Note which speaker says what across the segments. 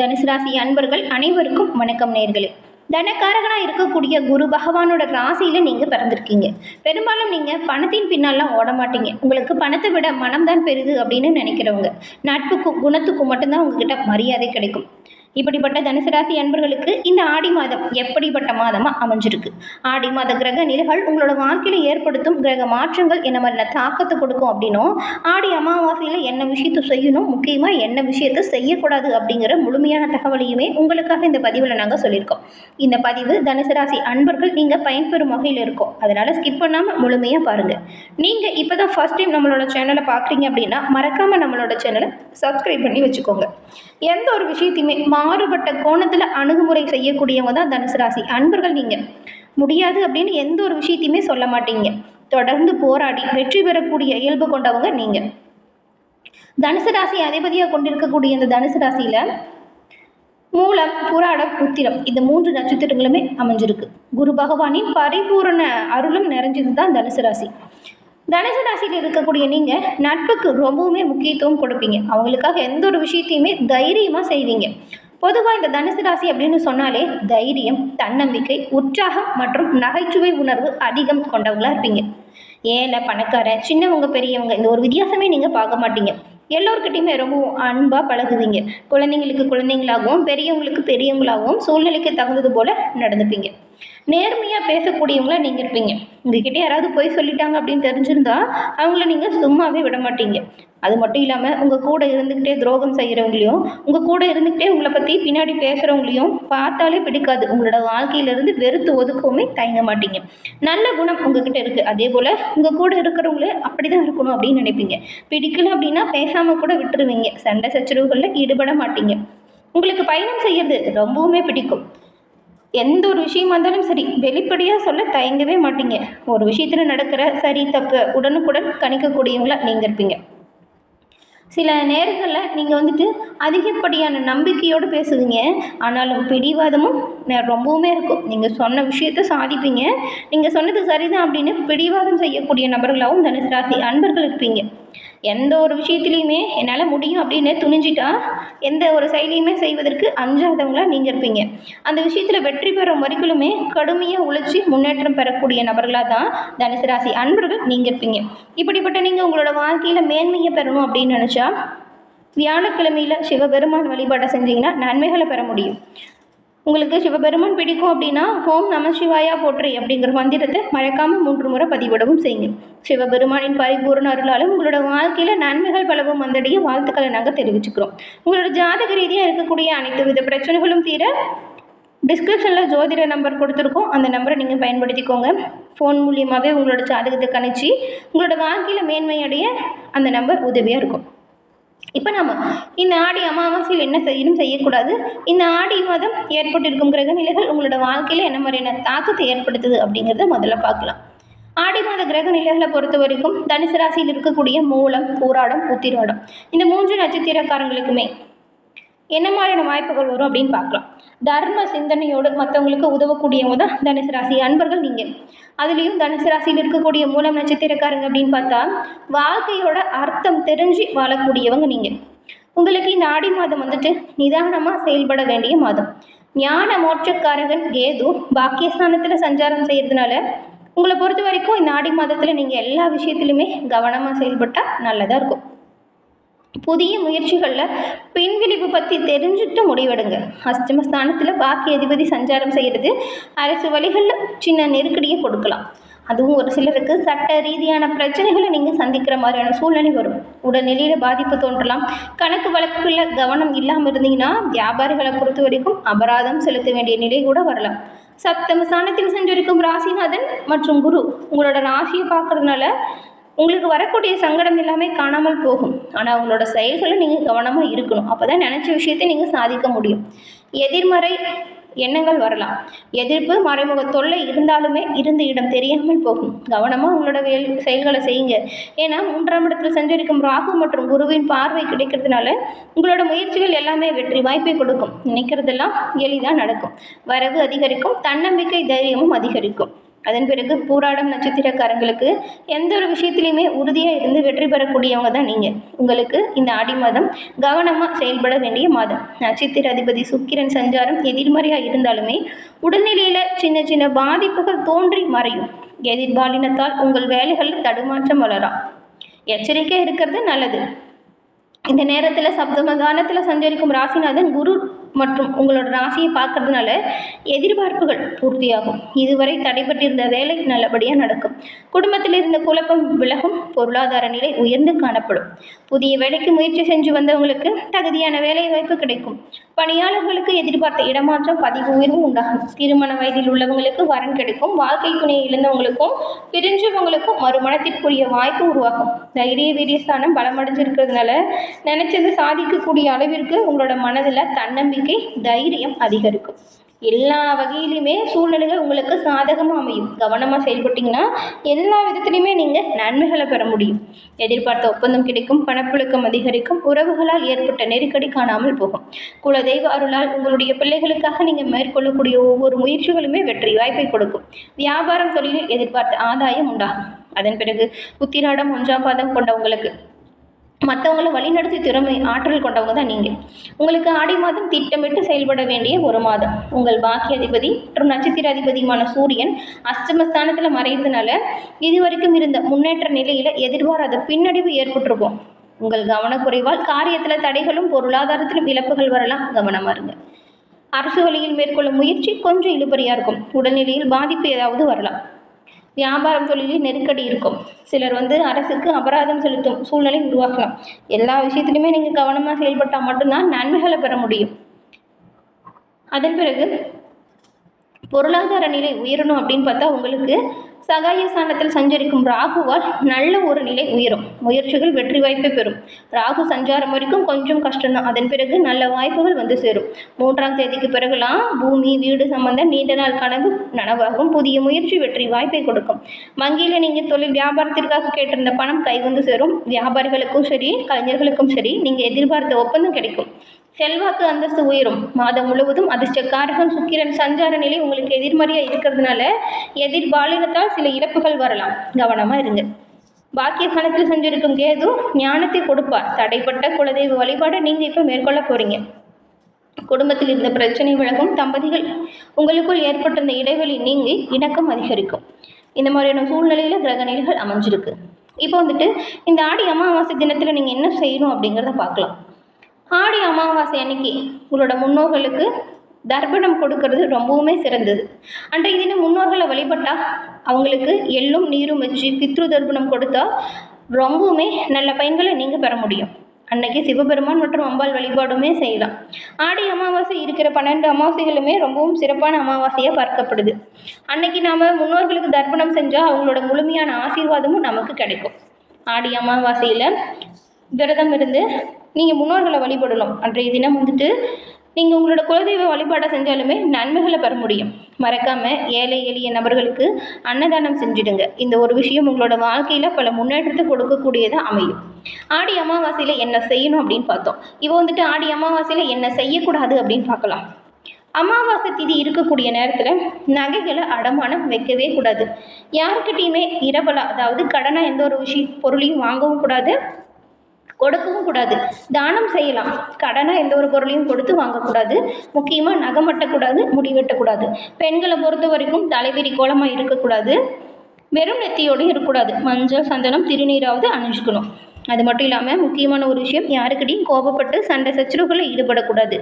Speaker 1: தனுசு ராசி அன்பர்கள் அனைவருக்கும் வணக்கம் நேர்களே. தனக்காரகனாக இருக்கக்கூடிய குரு பகவானோட ராசியில் நீங்கள் பிறந்திருக்கீங்க. பெரும்பாலும் நீங்கள் பணத்தின் பின்னாலாம் ஓட மாட்டீங்க. உங்களுக்கு பணத்தை விட மனம்தான் பெரிது அப்படின்னு நினைக்கிறவங்க. நட்புக்கும் குணத்துக்கும் மட்டும்தான் உங்ககிட்ட மரியாதை கிடைக்கும். இப்படிப்பட்ட தனுசு ராசி அன்பர்களுக்கு இந்த ஆடி மாதம் எப்படிப்பட்ட மாதமாக அமைஞ்சிருக்கு? ஆடி மாத கிரக நிலைகள் உங்களோட வாழ்க்கையில் ஏற்படுத்தும் கிரக மாற்றங்கள் என்ன மாதிரியான தாக்கத்தை கொடுக்கும் அப்படின்னும் ஆடி அமாவாசையில் என்ன விஷயத்தை செய்யணும் முக்கியமாக என்ன விஷயத்தை செய்யக்கூடாது அப்படிங்கிற முழுமையான தகவலையுமே உங்களுக்காக இந்த பதிவில் நாங்கள் சொல்லியிருக்கோம். இந்த பதிவு தனுசு ராசி அன்பர்கள் நீங்கள் பயன்பெறும் வகையில் இருக்கும். அதனால் ஸ்கிப் பண்ணாமல் முழுமையாக பாருங்கள் நீங்கள் இப்போ தான் ஃபஸ்ட் டைம் நம்மளோட சேனலை பார்க்குறீங்க அப்படின்னா மறக்காமல் நம்மளோட சேனலை சப்ஸ்கிரைப் பண்ணி வச்சுக்கோங்க. எந்த ஒரு விஷயத்தையுமே மாறுபட்ட கோணத்தில் அணுகுமுறை செய்யக்கூடியவங்க தான் தனுசு ராசி. அன்பர்கள் நீங்கள் முடியாது அப்படின்னு எந்த ஒரு விஷயத்தையுமே சொல்ல மாட்டீங்க. தொடர்ந்து போராடி வெற்றி பெறக்கூடிய இயல்பு கொண்டவங்க நீங்கள் தனுசு ராசி அதிபதியாக கொண்டிருக்கக்கூடிய இந்த தனுசு ராசியில் மூலம் புராடம் புத்திரம் இந்த மூன்று நட்சத்திரங்களுமே அமைஞ்சிருக்கு. குரு பகவானின் பரிபூரண அருளும் நிறைஞ்சது தான் தனுசு ராசி. தனுசு ராசியில் இருக்கக்கூடிய நீங்கள் நட்புக்கு ரொம்பவுமே முக்கியத்துவம் கொடுப்பீங்க. அவங்களுக்காக எந்த ஒரு விஷயத்தையுமே தைரியமாக செய்வீங்க. பொதுவாக இந்த தனுசு ராசி அப்படின்னு சொன்னாலே தைரியம் தன்னம்பிக்கை உற்சாகம் மற்றும் நகைச்சுவை உணர்வு அதிகம் கொண்டவங்களாக இருப்பீங்க. ஏழை பணக்காரன் சின்னவங்க பெரியவங்க இந்த ஒரு வித்தியாசமே நீங்கள் பார்க்க மாட்டீங்க. எல்லோருக்கிட்டையுமே ரொம்பவும் அன்பாக பழகுவீங்க. குழந்தைங்களுக்கு குழந்தைங்களாகவும் பெரியவங்களுக்கு பெரியவங்களாகவும் சூழ்நிலைக்கு தகுந்தது போல் நடந்துப்பீங்க. நேர்மையாக பேசக்கூடியவங்களா நீங்கள் இருப்பீங்க. உங்ககிட்ட யாராவது போய் சொல்லிட்டாங்க அப்படின்னு தெரிஞ்சிருந்தா அவங்கள நீங்கள் சும்மாவே விட மாட்டீங்க. அது மட்டும் இல்லாமல் உங்கள் கூட இருந்துக்கிட்டே துரோகம் செய்கிறவங்களையும் உங்கள் கூட இருந்துக்கிட்டே உங்களை பற்றி பின்னாடி பேசுகிறவங்களையும் பார்த்தாலே பிடிக்காது. உங்களோட வாழ்க்கையிலேருந்து வெறுத்து ஒதுக்கவுமே தயங்க மாட்டீங்க. நல்ல குணம் உங்ககிட்ட இருக்குது அதே போல் உங்கள் கூட இருக்கிறவங்களே அப்படி தான் இருக்கணும் அப்படின்னு நினைப்பீங்க. பிடிக்கல அப்படின்னா பேசாமல் கூட விட்டுருவீங்க. சண்டை சச்சரவுகளில் ஈடுபட மாட்டீங்க. உங்களுக்கு பயணம் செய்யறது ரொம்பவுமே பிடிக்கும். எந்த ஒரு விஷயமா இருந்தாலும் சரி வெளிப்படையாக சொல்ல தயங்கவே மாட்டீங்க. ஒரு விஷயத்தில் நடக்கிற சரி தப்பு உடனுக்குடன் கணிக்கக்கூடியவங்களா நீங்கள் இருப்பீங்க. சில நேரங்களில் நீங்கள் வந்துட்டு அதிகப்படியான நம்பிக்கையோடு பேசுவீங்க. ஆனாலும் பிடிவாதமும் ரொம்பவுமே இருக்கும். நீங்கள் சொன்ன விஷயத்த சாதிப்பீங்க. நீங்கள் சொன்னது சரிதான் அப்படின்னு பிடிவாதம் செய்யக்கூடிய நபர்களாகவும் தனுசு ராசி அன்பர்கள் இருப்பீங்க. எந்த ஒரு விஷயத்துலையுமே என்னால் முடியும் அப்படின்னு துணிஞ்சிட்டா எந்த ஒரு செயலையுமே செய்வதற்கு அஞ்சாதவங்களாக நீங்கள் இருப்பீங்க. அந்த விஷயத்தில் வெற்றி பெறும் வரைக்குமே கடுமையாக உழைச்சி முன்னேற்றம் பெறக்கூடிய நபர்களாக தான் தனுசு ராசி அன்பர்கள் நீங்கள் இருப்பீங்க. இப்படிப்பட்ட நீங்கள் உங்களோட வாழ்க்கையில் மேன்மையை பெறணும் அப்படின்னு நினச்சா வியாழக்கிழமையில் சிவபெருமான் வழிபாட்டை செஞ்சீங்கன்னா நன்மைகளை பெற முடியும். உங்களுக்கு சிவபெருமான் பிடிக்கும் அப்படின்னா ஓம் நம சிவாயா போற்றி அப்படிங்கிற மந்திரத்தை மறக்காமல் மூன்று முறை பதிவிடவும் செய்யுங்க. சிவபெருமானின் பரிபூர்ண அருளாலும் உங்களோட வாழ்க்கையில் நன்மைகள் பலவும் வந்தடைய வாழ்த்துக்களை நாங்கள் தெரிவிச்சுக்கிறோம். உங்களோட ஜாதக ரீதியாக இருக்கக்கூடிய அனைத்து வித பிரச்சனைகளும் தீர டிஸ்கிரிப்ஷனில் ஜோதிட நம்பர் கொடுத்துருக்கோம். அந்த நம்பரை நீங்கள் பயன்படுத்திக்கோங்க. ஃபோன் மூலியமாகவே உங்களோட ஜாதகத்தை கணிச்சு உங்களோட வாழ்க்கையில் மேன்மையடைய அந்த நம்பர் உதவியாக இருக்கும். இப்போ நம்ம இந்த ஆடி அமாவாசையில் என்ன செய்யணும் செய்யக்கூடாது. இந்த ஆடி மாதம் ஏற்பட்டிருக்கும் கிரக நிலைகள் உங்களோட வாழ்க்கையில் என்ன மாதிரியான தாக்கத்தை ஏற்படுத்துது அப்படிங்கிறத முதல்ல பார்க்கலாம். ஆடி மாத கிரக நிலைகளை பொறுத்த வரைக்கும் தனுசு ராசியில் இருக்கக்கூடிய மூலம் போராடம் உத்திராடம். இந்த மூன்று நட்சத்திரக்காரங்களுக்குமே என்ன மாதிரியான வாய்ப்புகள் வரும் அப்படின்னு பார்க்கலாம். தர்ம சிந்தனையோடு மற்றவங்களுக்கு உதவக்கூடியவங்க தான் தனுசு ராசி. அன்பர்கள் நீங்கள் அதுலேயும் தனுசு ராசியில் இருக்கக்கூடிய மூலம் நட்சத்திரக்காரங்க அப்படின்னு பார்த்தா வாழ்க்கையோட அர்த்தம் தெரிஞ்சு வாழக்கூடியவங்க நீங்கள் உங்களுக்கு இந்த ஆடி மாதம் வந்துட்டு நிதானமாக செயல்பட வேண்டிய மாதம். ஞான மோட்சக்காரகன் கேது பாக்கியஸ்தானத்தில் சஞ்சாரம் செய்கிறதுனால உங்களை பொறுத்த வரைக்கும் இந்த ஆடி மாதத்தில் நீங்கள் எல்லா விஷயத்துலையுமே கவனமாக செயல்பட்டால் நல்லதாக இருக்கும். புதிய முயற்சிகளில் பின்விளைவு பற்றி தெரிஞ்சுட்டு முடிவெடுங்க. அஷ்டமஸ்தானத்தில் பாக்கி அதிபதி சஞ்சாரம் செய்கிறது அரசு வழிகளில் சின்ன நெருக்கடியை கொடுக்கலாம். அதுவும் ஒரு சிலருக்கு சட்ட ரீதியான பிரச்சனைகளை நீங்கள் சந்திக்கிற மாதிரியான சூழ்நிலை வரும். உடல்நிலையில் பாதிப்பு தோன்றலாம். கணக்கு வழக்குகளில் கவனம் இல்லாமல் இருந்தீங்கன்னா வியாபாரிகளை பொறுத்த வரைக்கும் அபராதம் செலுத்த வேண்டிய நிலை கூட வரலாம். சப்தம ஸ்தானத்தில் சென்றிருக்கும் ராசிநாதன் மற்றும் குரு உங்களோட ராசியை பார்க்கறதுனால உங்களுக்கு வரக்கூடிய சங்கடம் எல்லாமே காணாமல் போகும். ஆனால் உங்களோட செயல்களில் நீங்கள் கவனமாக இருக்கணும். அப்போ தான் நினச்ச விஷயத்தை நீங்கள் சாதிக்க முடியும். எதிர்மறை எண்ணங்கள் வரலாம். எதிர்ப்பு மறைமுக தொல்லை இருந்தாலுமே இருந்த இடம் தெரியாமல் போகும். கவனமாக உங்களோட வேல் செயல்களை செய்யுங்க. ஏன்னா மூன்றாம் இடத்தில் சஞ்சரிக்கும் ராகு மற்றும் குருவின் பார்வை கிடைக்கிறதுனால உங்களோட முயற்சிகள் எல்லாமே வெற்றி வாய்ப்பை கொடுக்கும். நினைக்கிறதெல்லாம் எளிதாக நடக்கும். வரவு அதிகரிக்கும். தன்னம்பிக்கை தைரியமும் அதிகரிக்கும். அதன் பிறகு பூராடம் நட்சத்திரக்காரங்களுக்கு எந்த ஒரு விஷயத்துலையுமே உறுதியாக இருந்து வெற்றி பெறக்கூடியவங்க தான் நீங்கள் உங்களுக்கு இந்த ஆடி மாதம் கவனமாக செயல்பட வேண்டிய மாதம். நட்சத்திர அதிபதி சுக்கிரன் சஞ்சாரம் எதிர்மறையாக இருந்தாலுமே உடல்நிலையில் சின்ன சின்ன பாதிப்புகள் தோன்றி மறையும். எதிர்பாலினத்தால் உங்கள் வேலைகளில் தடுமாற்றம் வளரா எச்சரிக்கையாக இருக்கிறது நல்லது. இந்த நேரத்தில் சப்தமதானத்தில் சஞ்சரிக்கும் ராசிநாதன் குரு மற்றும் உங்களோட ராசியை பார்க்கறதுனால எதிர்பார்ப்புகள் பூர்த்தியாகும். இதுவரை தடைப்பட்டிருந்த வேலை நல்லபடியாக நடக்கும். குடும்பத்தில் இருந்த குழப்பம் விலகும். பொருளாதார நிலை உயர்ந்து காணப்படும். புதிய வேலைக்கு முயற்சி செஞ்சு வந்தவங்களுக்கு தகுதியான வேலை வாய்ப்பு கிடைக்கும். பணியாளர்களுக்கு எதிர்பார்த்த இடமாற்றம் பதிவு உயர்வு உண்டாகும். திருமண வயதில் உள்ளவங்களுக்கு வரன் கிடைக்கும். வாழ்க்கை துணையை இழந்தவங்களுக்கும் பிரிஞ்சவங்களுக்கும் மறுமணத்திற்குரிய வாய்ப்பு உருவாகும். தைரிய வீரியஸ்தானம் பலமடைஞ்சிருக்கிறதுனால நினைச்சது சாதிக்கக்கூடிய அளவிற்கு உங்களோட மனதில் தன்னம்பிக்கை தைரியம் அதிகரிக்கும். எல்லா வகையிலுமே சூழ்நிலைகள் உங்களுக்கு சாதகமாக அமையும். கவனமாக செயல்பட்டீங்கன்னா எல்லா விதத்துலையுமே நீங்கள் நன்மைகளை பெற முடியும். எதிர்பார்த்த ஒப்பந்தம் கிடைக்கும் பணப்புழக்கம் அதிகரிக்கும் உறவுகளால் ஏற்பட்ட நெருக்கடி காணாமல் போகும். குலதெய்வ அருளால் உங்களுடைய பிள்ளைகளுக்காக நீங்கள் மேற்கொள்ளக்கூடிய ஒவ்வொரு முயற்சிகளுமே வெற்றி வாய்ப்பை கொடுக்கும். வியாபாரம் தொழிலில் எதிர்பார்த்த ஆதாயம் உண்டாகும். அதன் பிறகு உத்திராடம் ஒன்றாம் பாதம் கொண்டவங்களுக்கு மற்றவங்களை வழிநடத்தி திறமை ஆற்றல் கொண்டவங்க தான் நீங்கள் உங்களுக்கு ஆடி மாதம் திட்டமிட்டு செயல்பட வேண்டிய ஒரு மாதம். உங்கள் பாக்கிய அதிபதி மற்றும் நட்சத்திர அதிபதியுமான சூரியன் அஷ்டமஸ்தானத்தில் மறைந்ததுனால இதுவரைக்கும் இருந்த முன்னேற்ற நிலையில் எதிர்பாராத பின்னடைவு ஏற்பட்டிருக்கும். உங்கள் கவனக்குறைவால் காரியத்தில் தடைகளும் பொருளாதாரத்திலும் இழப்புகள் வரலாம். கவனமாக இருங்க. அரசு வழியில் மேற்கொள்ளும் முயற்சி கொஞ்சம் இழுபறியாக இருக்கும். உடல்நிலையில் பாதிப்பு ஏதாவது வரலாம். வியாபாரம் தொழிலில் நெருக்கடி இருக்கும். சிலர் வந்து அரசுக்கு அபராதம் செலுத்தும் சூழ்நிலை உருவாகலாம். எல்லா விஷயத்துலையுமே நீங்கள் கவனமாக செயல்பட்டால் மட்டும்தான் நன்மைகளை பெற முடியும். அதன் பிறகு பொருளாதார நிலை உயரணும் அப்படின்னு பார்த்தா உங்களுக்கு சகாயஸ்தானத்தில் சஞ்சரிக்கும் ராகுவால் நல்ல ஒரு நிலை உயரும். முயற்சிகள் வெற்றி வாய்ப்பை பெறும். ராகு சஞ்சாரம் வரைக்கும் கொஞ்சம் கஷ்டம்தான். அதன் பிறகு நல்ல வாய்ப்புகள் வந்து சேரும். மூன்றாம் தேதிக்கு பிறகுலாம் பூமி வீடு சம்பந்த நீண்ட நாள் கனவு நனவாகும். புதிய முயற்சி வெற்றி வாய்ப்பை கொடுக்கும். வங்கியில் நீங்கள் தொழில் வியாபாரத்திற்காக கேட்டிருந்த பணம் கை வந்து சேரும். வியாபாரிகளுக்கும் சரி கலைஞர்களுக்கும் சரி நீங்கள் எதிர்பார்த்த ஒப்பந்தம் கிடைக்கும். செல்வாக்கு அந்தஸ்து உயரும். மாதம் முழுவதும் அதிர்ஷ்டக்காரகம் சுக்கிரன் சஞ்சார நிலை உங்களுக்கு எதிர்மறையாக இருக்கிறதுனால எதிர்பாலினத்தால் சில இழப்புகள் வரலாம். கவனமாக இருங்க. பாக்கிய கணத்தில் செஞ்சிருக்கும் கேது ஞானத்தை கொடுப்பார். தடைப்பட்ட குலதெய்வ வழிபாடு நீங்கள் இப்போ மேற்கொள்ள போகிறீங்க குடும்பத்தில் இருந்த பிரச்சனை விலகும் தம்பதிகள் உங்களுக்குள் ஏற்பட்டிருந்த இடைவெளி நீங்கி இணக்கம் அதிகரிக்கும். இந்த மாதிரியான சூழ்நிலையில் கிரக நிலைகள் அமைஞ்சிருக்கு. இப்போ வந்துட்டு இந்த ஆடி அமாவாசை தினத்தில் நீங்கள் என்ன செய்யணும் அப்படிங்கிறத பார்க்கலாம். ஆடி அமாவாசை அன்னைக்கு உங்களோட முன்னோர்களுக்கு தர்ப்பணம் கொடுக்கறது ரொம்பவுமே சிறந்தது. அன்றைய தினம் முன்னோர்களை வழிபட்டா அவங்களுக்கு எள்ளும் நீரும் வச்சு பித்ரு தர்ப்பணம் கொடுத்தா ரொம்பவுமே நல்ல பயன்களை நீங்கள் பெற முடியும். அன்னைக்கு சிவபெருமான் மற்றும் அம்பாள் வழிபாடுமே செய்யலாம். ஆடி அமாவாசை இருக்கிற பன்னெண்டு அமாவாசைகளுமே ரொம்பவும் சிறப்பான அமாவாசையாக பார்க்கப்படுது. அன்னைக்கு நாம் முன்னோர்களுக்கு தர்ப்பணம் செஞ்சால் அவங்களோட முழுமையான ஆசீர்வாதமும் நமக்கு கிடைக்கும். ஆடி அமாவாசையில் விரதம் இருந்து நீங்கள் முன்னோர்களை வழிபடணும் அன்றைய தினம் வந்துட்டு நீங்கள் உங்களோட குலதெய்வ வழிபாடை செஞ்சாலுமே நன்மைகளை பெற முடியும். மறக்காமல் ஏழை எளிய நபர்களுக்கு அன்னதானம் செஞ்சிடுங்க. இந்த ஒரு விஷயம் உங்களோட வாழ்க்கையில் பல முன்னேற்றத்தை கொடுக்கக்கூடியதாக அமையும். ஆடி அமாவாசையில் என்ன செய்யணும் அப்படின்னு பார்த்தோம். இப்போ வந்துட்டு ஆடி அமாவாசையில் என்ன செய்யக்கூடாது அப்படின்னு பார்க்கலாம். அமாவாசை திதி இருக்கக்கூடிய நேரத்தில் நகைகளை அடமானம் வைக்கவே கூடாது. யாருக்கிட்டேயுமே இரவலா அதாவது கடனாக எந்த ஒரு விஷயம் பொருளையும் வாங்கவும் கூடாது. கொடுக்கவும் கூடாது. தானம் செய்யலாம். கடனாக எந்த ஒரு பொருளையும் கொடுத்து வாங்கக்கூடாது. முக்கியமாக நகை மட்டக்கூடாது முடி வெட்டக்கூடாது. பெண்களை பொறுத்த வரைக்கும் தலைவிரி கோலமாக இருக்கக்கூடாது. வெறும் நெத்தியோடு இருக்கக்கூடாது. மஞ்சள் சந்தனம் திருநீராவது அணிஞ்சுக்கணும். அது மட்டும் இல்லாமல் முக்கியமான ஒரு விஷயம் யாருக்கிட்டையும் கோபப்பட்டு சண்டை சச்சரவுகளில் ஈடுபடக்கூடாது.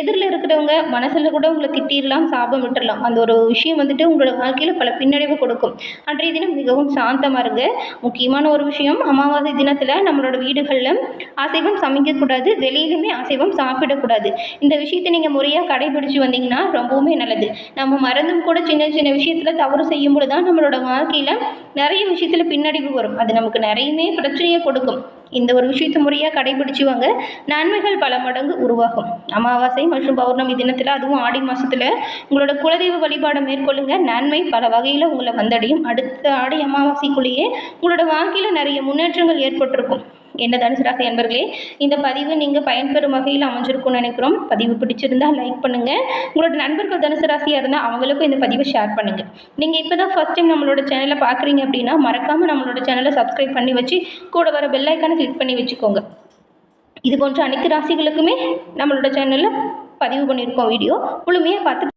Speaker 1: எதிரில் இருக்கிறவங்க மனசில் கூட உங்களை திட்டிடலாம் சாபம் விட்டுடலாம். அந்த ஒரு விஷயம் வந்துட்டு உங்களோட வாழ்க்கையில் பல பின்னடைவு கொடுக்கும். அன்றைய தினம் மிகவும் சாந்தமாக இருங்க. முக்கியமான ஒரு விஷயம் அமாவாசை தினத்தில் நம்மளோட வீடுகளில் அசைவம் சமைக்கக்கூடாது வெளியிலுமே அசைவம் சாப்பிடக்கூடாது. இந்த விஷயத்தை நீங்கள் முறையாக கடைபிடிச்சு வந்தீங்கன்னா ரொம்பவுமே நல்லது. நம்ம மறந்தும் கூட சின்ன சின்ன விஷயத்தில் தவறு செய்யும்போது தான் நம்மளோட வாழ்க்கையில் நிறைய விஷயத்தில் பின்னடைவு வரும். அது நமக்கு நிறையவே பிரச்சனையை கொடுக்கும். இந்த ஒரு விஷயத்தை முறையாக கடைபிடிச்சு வாங்க நன்மைகள் பல மடங்கு உருவாகும். அமாவாசை மற்றும் பௌர்ணமி தினத்தில் அதுவும் ஆடி மாதத்தில் உங்களோட குலதெய்வ வழிபாடை மேற்கொள்ளுங்க. நன்மை பல வகையில் உங்களை வந்தடையும். அடுத்த ஆடி அமாவாசைக்குள்ளேயே உங்களோட வாழ்க்கையில் நிறைய முன்னேற்றங்கள் ஏற்பட்டிருக்கும். என்ன தனுசு ராசி அன்பர்களே இந்த பதிவு நீங்கள் பயன்பெறும் வகையில் அமைஞ்சிருக்கும்னு நினைக்கிறோம். பதிவு பிடிச்சிருந்தா லைக் பண்ணுங்கள் உங்களோட நண்பர்கள் தனுசு ராசியாக இருந்தால் அவங்களுக்கும் இந்த பதிவை ஷேர் பண்ணுங்கள் நீங்கள் இப்போ தான் ஃபஸ்ட் டைம் நம்மளோட சேனலை பார்க்குறீங்க அப்படின்னா மறக்காமல் நம்மளோட சேனலை சப்ஸ்கிரைப் பண்ணி வச்சு கூட வர பெல்லைக்கான கிளிக் பண்ணி வச்சுக்கோங்க. இது போன்ற அனைத்து ராசிகளுக்குமே நம்மளோட சேனலில் பதிவு பண்ணியிருக்கோம் வீடியோ முழுமையாக பார்த்து